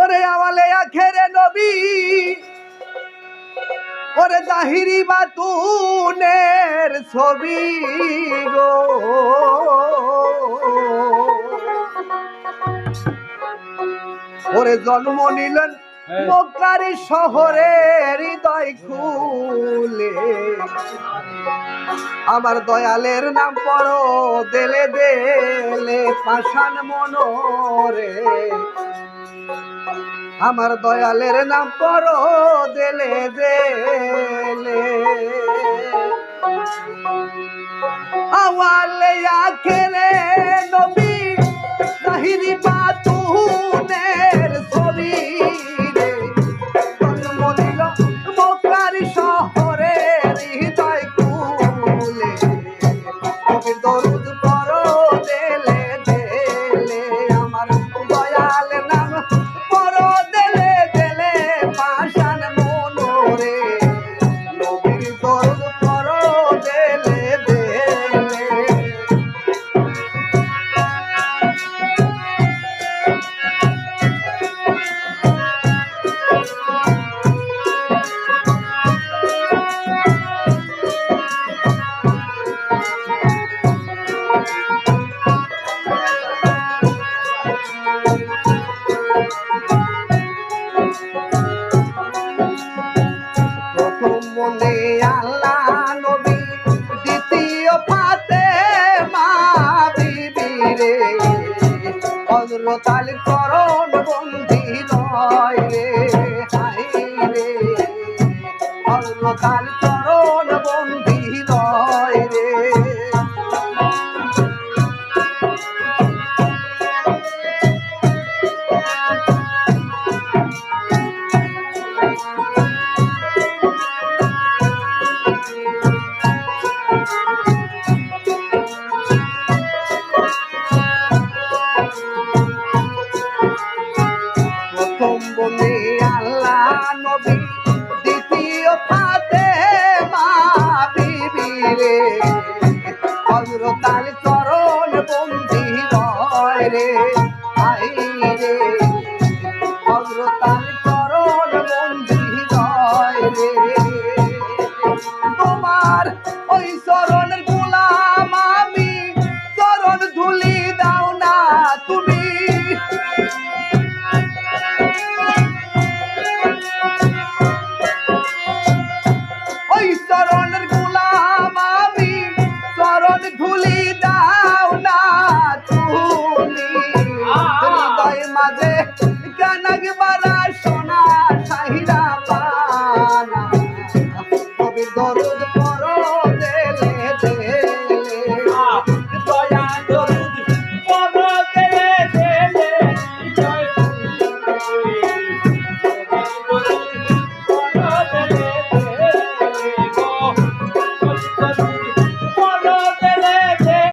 ওরে আমালে আখেরে নবী ওরে জাহিরি বাতুনের ছবি গো। ওরে জন্ম নিলেন মক্কারি শহরে হৃদয় খুলে। আমার দয়ালের নাম পড়ো, দেলে দেলে পাষাণ মনোরে। আমার দয়ালের নাম পড়ো, দেলে দেলে। আওয়ালে আখেরে নবী জাহিরি বাতুনের প্রথম আল্লাহ নবী দ্বিতীয় ফাতে মা বিবি রে। হজরতাল করণ চরণ বন্দি রে। মাঝে কানাগ বারা সোনা সাহিরা পানা কবি দরদ পর